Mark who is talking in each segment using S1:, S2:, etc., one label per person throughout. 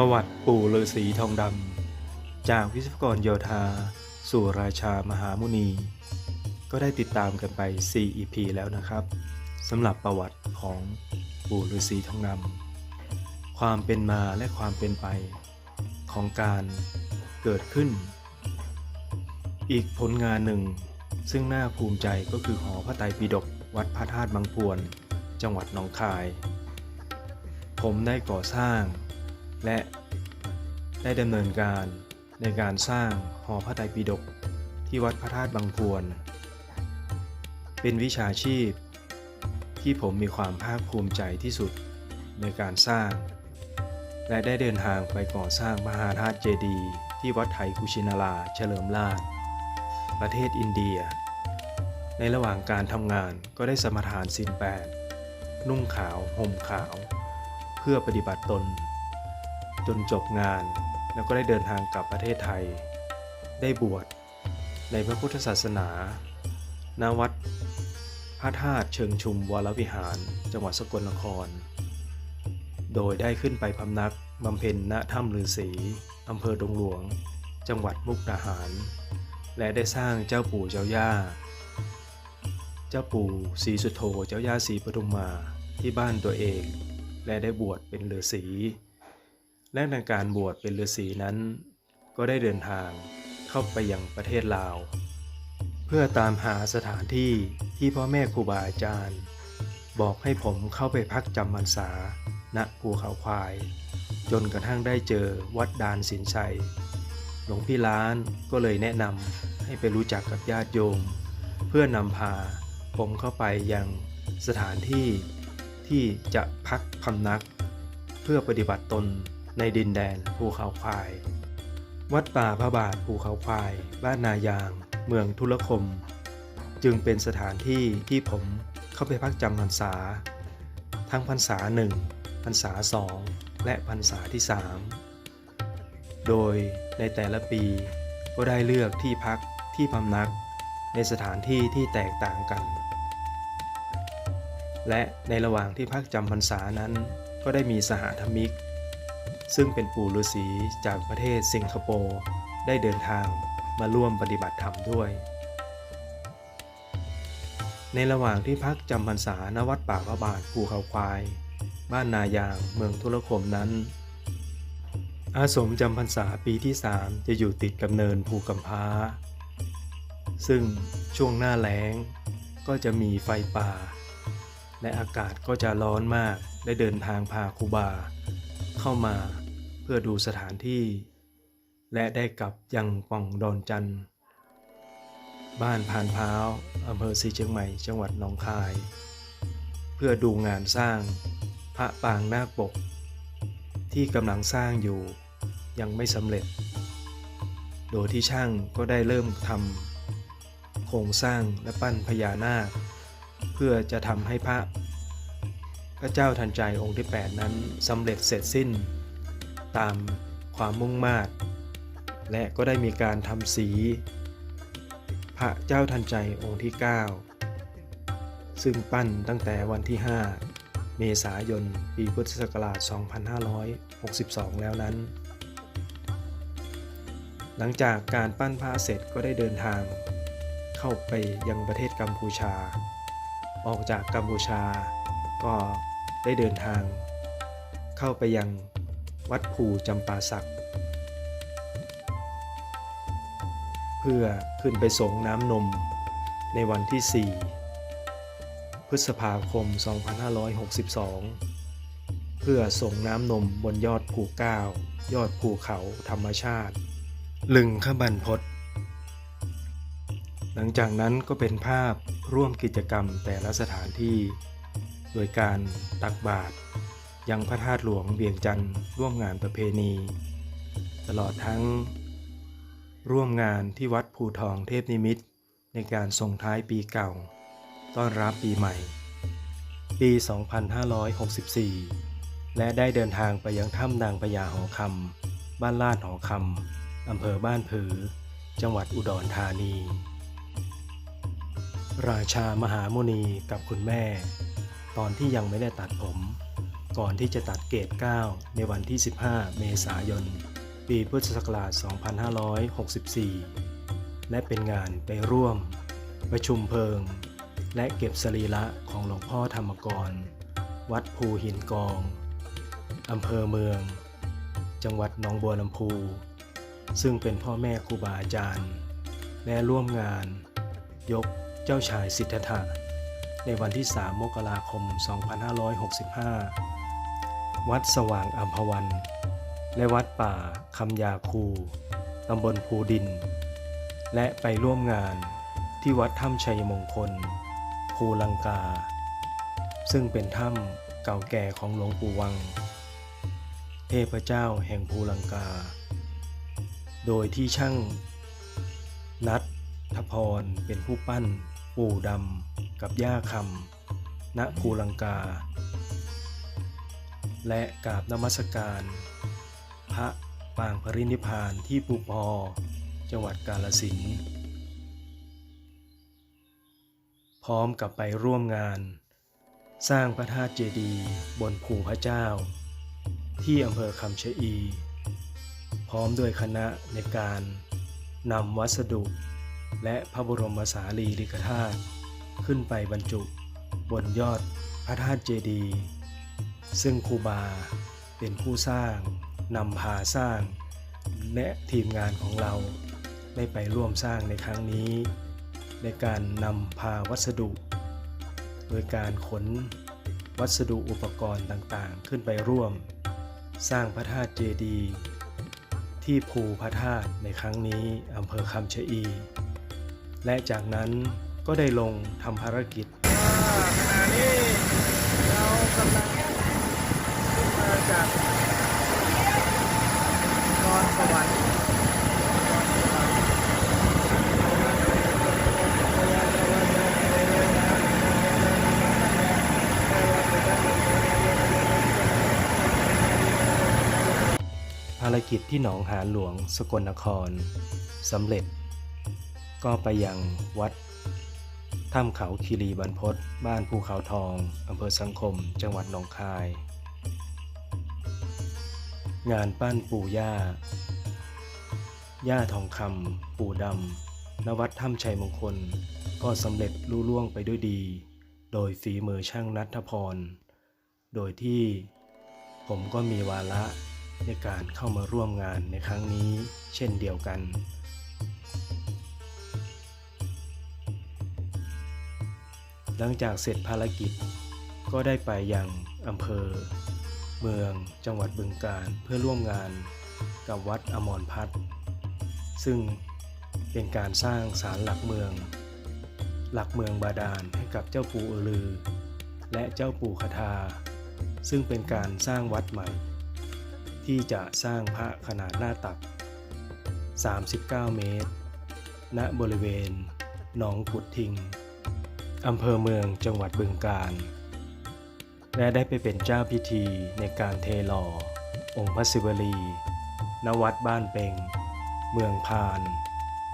S1: ประวัติปู่ฤาษีทองดำ จากวิศวกรโยธา สู่ราชามหามุนี ก็ได้ติดตามกันไป 4 EP แล้วนะครับสำหรับประวัติของปู่ฤาษีทองดำ ความเป็นมาและความเป็นไปของการเกิดขึ้น อีกผลงานหนึ่ง ซึ่งน่าภูมิใจก็คือหอพระไตรปิฎกวัดพระธาตุบางพวน จังหวัดหนองคาย ผมได้ก่อสร้าง และได้ดำเนินการในการสร้างหอพระไตรปิฎกที่วัดพระธาตุบางพวน เป็นวิชาชีพ ที่ผมมีความภาคภูมิใจที่สุดในการสร้าง และได้เดินทางไปก่อสร้างมหาธาตุเจดีย์ที่วัดไถกุชินาราเฉลิมราช ประเทศอินเดีย ในระหว่างการทำงานก็ได้สมทานสินแปดนุ่งขาวห่มขาว เพื่อปฏิบัติตน จนจบงาน แล้วก็ได้เดินทางกลับประเทศไทย ได้บวชในพระพุทธศาสนาณวัดพระธาตุเชิงชุมวรวิหาร จังหวัดสกลนคร โดยได้ขึ้นไปพำนักบำเพ็ญณถ้ำฤาษีอำเภอดงหลวง จังหวัดมุกดาหาร และได้สร้างเจ้าปู่เจ้าย่า เจ้าปู่ศรีสุโธเจ้าย่าศรีปทุมมาที่บ้านตัวเอง และได้บวชเป็นฤาษี และในการบวชเป็นฤาษีนั้น ก็ได้เดินทางเข้าไปยังประเทศลาว เพื่อตามหาสถานที่ที่พ่อแม่ครูบาอาจารย์ บอกให้ผมเข้าไปพักจำพรรษาณภูเขาควาย จนกระทั่งได้เจอวัดดานสินชัย หลวงพี่ล้านก็เลยแนะนำให้ไปรู้จักกับญาติโยม เพื่อนำพาผมเข้าไปยังสถานที่ที่จะพักพำนัก เพื่อปฏิบัติตน ในดินแดนภูเขาควาย วัดป่าพระบาทภูเขาควาย บ้านนายาง เมืองทุลคม จึงเป็นสถานที่ที่ผมเข้าไปพักจำพรรษา ทั้งพรรษาหนึ่งพรรษาสองและพรรษาที่สามโดยในแต่ละปีก็ได้เลือกที่พักที่พำนักในสถานที่ที่แตกต่างกัน และในระหว่างที่พักจำพรรษานั้น ก็ได้มีสหธรรมิก ซึ่งเป็นปู่ฤาษีจากประเทศสิงคโปร์ได้เดินทางมาร่วมปฏิบัติธรรมด้วย ในระหว่างที่พักจำพรรษาณวัดป่าพระบาทภูเขาควาย บ้านนายางเมืองทุรคมนั้น อาสมจำพรรษาปีที่3จะอยู่ติดกับเนินภูกำพร้า ซึ่งช่วงหน้าแล้งก็จะมีไฟป่า และอากาศก็จะร้อนมากได้เดินทางพาคูบา เข้ามา พื่อดูสถานที่ และได้กลับยังป่องดอนจันทร์บ้านพานพร้าวอำเภอศรีเชียงใหม่จังหวัดหนองคาย เพื่อดูงานสร้างพระปางนาคปก ที่กำลังสร้างอยู่ยังไม่สำเร็จ โดยที่ช่างก็ได้เริ่มทำโครงสร้างและปั้นพญานาค เพื่อจะทำให้พระพระเจ้าทันใจองค์ที่ 8 นั้นสำเร็จเสร็จสิ้น ตามความมุ่งมา่และก็ได้มีการทำสี พระเจ้าทันใจองค์ที่ 9 ซึ่งปั้นตั้งแต่วันที่ 5 เมษายน ปีพุทธศักราช 2562 แล้วนั้น หลังจากการปั้นพระเสร็จก็ได้เดินทาง เข้าไปยังประเทศกัมพูชา ออกจากกัมพูชาก็ได้เดินทาง เข้าไปยัง วัดภูจำปาสัก เพื่อขึ้นไปส่งน้ำนมในวันที่ 4 พฤษภาคม 2562 เพื่อส่งน้ำนมบนยอดภูเก้ายอดภูเขาธรรมชาติ ลึงขบันพศหลังจากนั้นก็เป็นภาพร่วมกิจกรรมแต่ละสถานที่ โดยการตักบาตร ยังพระธาตุหลวงเวียงจันทร์ร่วมงานประเพณี ตลอดทั้ง ร่วมงานที่วัดภูทองเทพนิมิตในการส่งท้ายปีเก่า ต้อนรับปีใหม่ ปี 2564 และได้เดินทางไปยังถ้ำนางพญาหอคำบ้านลาดหอคำอำเภอบ้านผือ จังหวัดอุดรธานี ราชามหาโมนีกับคุณแม่ ตอนที่ยังไม่ได้ตัดผม ก่อนที่จะตัดเกต9ในวันที่ 15 เมษายน ปีพุทธศักราช 2564 และเป็นงานไปร่วม ประชุมเพลิง และเก็บสรีระของหลวงพ่อธรรมกร วัดภูหินกอง อำเภอเมือง จังหวัดหนองบัวลำพู ซึ่งเป็นพ่อแม่ครูบาอาจารย์ และร่วมงาน ยกเจ้าชายสิทธัตถะในวันที่ 3 มกราคม 2565 วัดสว่างอัมพวัน และวัดป่าคำยาคู ตำบลภูดิน และไปร่วมงานที่วัดถ้ำชัยมงคล ภูลังกา ซึ่งเป็นถ้ำเก่าแก่ของหลวงปู่วัง เทพเจ้าแห่งภูลังกา โดยที่ช่าง นัททพรเป็นผู้ปั้น ปู่ดำกับย่าคำณภูลังกา และกราบนมัสการ พระปางปรินิพานที่ปูพอ จังหวัดกาลสินธุ์พร้อมกับไปร่วมงาน สร้างพระธาตุเจดีย์บนภูพระเจ้า ที่อำเภอคำชะอี พร้อมด้วยคณะในการนำวัสดุ และพระบรมสารีริกธาตุขึ้นไปบรรจุบนยอดพระธาตุเจดีย์ ซึ่งครูบาเป็นผู้สร้างนำพาสร้าง และทีมงานของเราได้ไปร่วมสร้างในครั้งนี้ ในการนำพาวัสดุ โดยการขนวัสดุอุปกรณ์ต่างๆ ขึ้นไปร่วม สร้างพระธาตุเจดีย์ที่ภูพระธาตุในครั้งนี้อำเภอคำชะอี และจากนั้นก็ได้ลงทำภารกิจ
S2: ขณะนี้เรากำลังขึ้นมา จากนอนสวรรค์
S1: ภารกิจที่หนองหานหลวงสกลนครสำเร็จ ก็ไปยังวัดถ้ำเขาคีรีบรรพตบ้านภูเขาทองอำเภอสังคม จังหวัดหนองคาย งานปั้นปู่ย่า ย่าทองคำปู่ดำณวัดถ้ำชัยมงคล ก็สำเร็จลุล่วงไปด้วยดี โดยฝีมือช่างนัทพร โดยที่ผมก็มีวาระในการเข้ามาร่วมงานในครั้งนี้เช่นเดียวกัน หลังจากเสร็จภารกิจก็ได้ไปยังอำเภอ เมืองจังหวัดบึงกาฬเพื่อร่วมงานกับวัดอมรพัฒน์ซึ่งเป็นการสร้างศาลหลักเมือง หลักเมืองบาดาลให้กับเจ้าปู่อือลือ และเจ้าปู่คทา ซึ่งเป็นการสร้างวัดใหม่ ที่จะสร้างพระขนาดหน้าตัก 39 เมตร ณบริเวณหนองกุดทิงอำเภอเมืองจังหวัดบึงกาฬ และได้ไปเป็นเจ้าพิธีในการเทหล่อ องค์พระศิวลี ณ วัดบ้านเปง เมืองพาน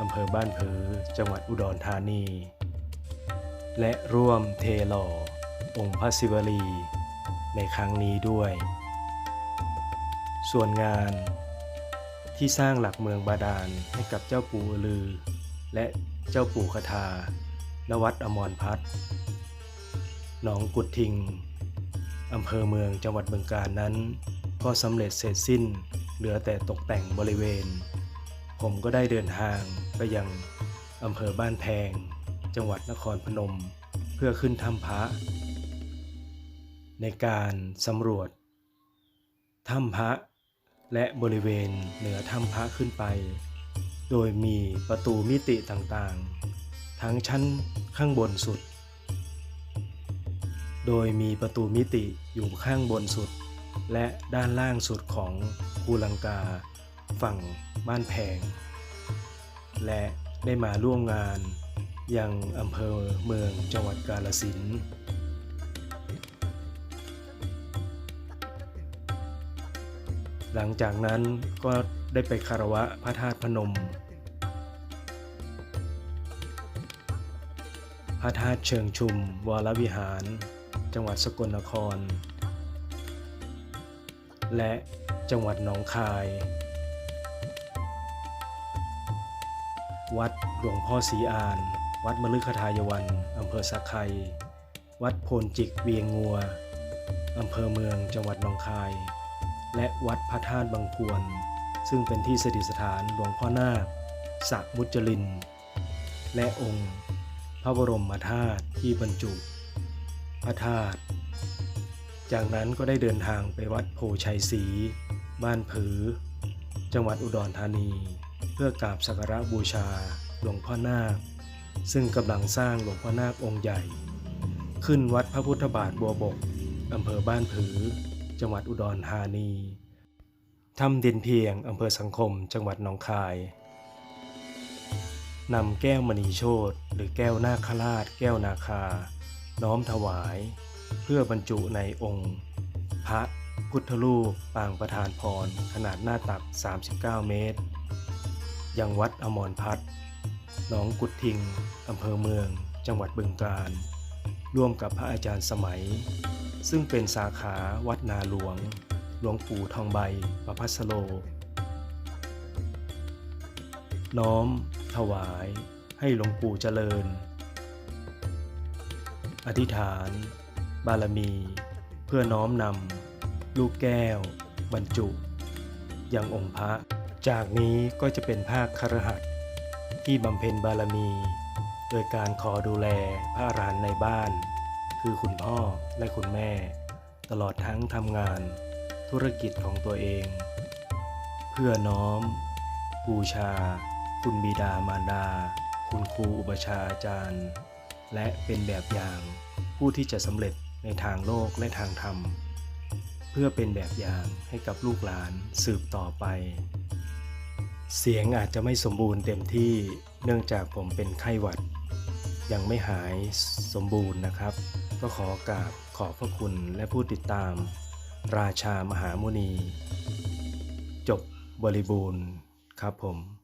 S1: อำเภอบ้านผือ จังหวัดอุดรธานี และร่วมเทหล่อ องค์พระศิวลี ในครั้งนี้ด้วย ส่วนงานที่สร้างหลักเมืองบาดาลให้กับเจ้าปู่อลือ และเจ้าปู่คทาณวัดอมรพัฒน์หนองกุดทิง อำเภอเมืองจังหวัดบึงกาฬนั้น ก็สำเร็จเสร็จสิ้น เหลือแต่ตกแต่งบริเวณ ผมก็ได้เดินทางไปยังอำเภอบ้านแพง จังหวัดนครพนม เพื่อขึ้นถ้ำพระ ในการสำรวจถ้ำพระและบริเวณเหนือถ้ำพระขึ้นไป โดยมีประตูมิติต่างๆ ทั้งชั้นข้างบนสุด โดยมีประตูมิติอยู่ข้างบนสุด และด้านล่างสุดของภูลังกา ฝั่งบ้านแพง และได้มาร่วมงาน ยังอำเภอเมืองจังหวัดกาฬสินธุ์หลังจากนั้นก็ได้ไปคารวะพระธาตุพนม พระธาตุเชิงชุมวรวิหาร จังหวัดสกลนคร และจังหวัดหนองคาย วัดหลวงพ่อศรีอาน วัดมฤคทายวันอำเภอสักไควัดโพนจิกเวียงงัวอำเภอเมืองจังหวัดหนองคาย และวัดพระธาตุบางพวนซึ่งเป็นที่สถิตสถานหลวงพ่อนาคสักมุจลิน และองค์ พระบรมธาตุที่บรรจุ ระธาตุจากนั้นก็ได้เดินทางไปวัดโพชัยศรีบ้านผือ จังหวัดอุดรธานี เพื่อกราบสักการะบูชาหลวงพ่อนาค ซึ่งกำลังสร้างหลวงพ่อนาคองค์ใหญ่ ขึ้นวัดพระพุทธบาทบัวบกอำเภอบ้านผือ จังหวัดอุดรธานีถ้ำด่นเพียงอำเภอสังคม จังหวัดหนองคายนำแก้วมณีโชตหรือแก้วนาคราช แก้วนาคา น้อมถวาย เพื่อบรรจุในองค์ พระพุทธรูปปางประธานพร ขนาดหน้าตัก 39 เมตร ยังวัดอมรพัฒน์หนองกุดทิง อำเภอเมือง จังหวัดบึงกาฬ ร่วมกับพระอาจารย์สมัย ซึ่งเป็นสาขาวัดนาหลวง หลวงปู่ทองใบประพัสโล น้อม ถวาย ให้หลวงปู่เจริญ อธิษฐาน บารมี เพื่อน้อมนำลูกแก้ว บรรจุ ยังองค์พระ จากนี้ก็จะเป็นภาคครหัสที่บำเพ็ญบารมี โดยการขอดูแลพระอรหันต์ในบ้าน คือคุณพ่อและคุณแม่ ตลอดทั้งทำงานธุรกิจของตัวเอง เพื่อน้อม บูชา คุณบิดามารดา คุณครูอุปชาอาจารย์ และเป็นแบบอย่างผู้ที่จะสำเร็จในทางโลกและทางธรรม เพื่อเป็นแบบอย่างให้กับลูกหลานสืบต่อไป เสียงอาจจะไม่สมบูรณ์เต็มที่เนื่องจากผมเป็นไข้หวัด ยังไม่หายสมบูรณ์นะครับ ก็ขอกราบขอบพระคุณและผู้ติดตาม ราชามหามุนี จบบริบูรณ์ครับผม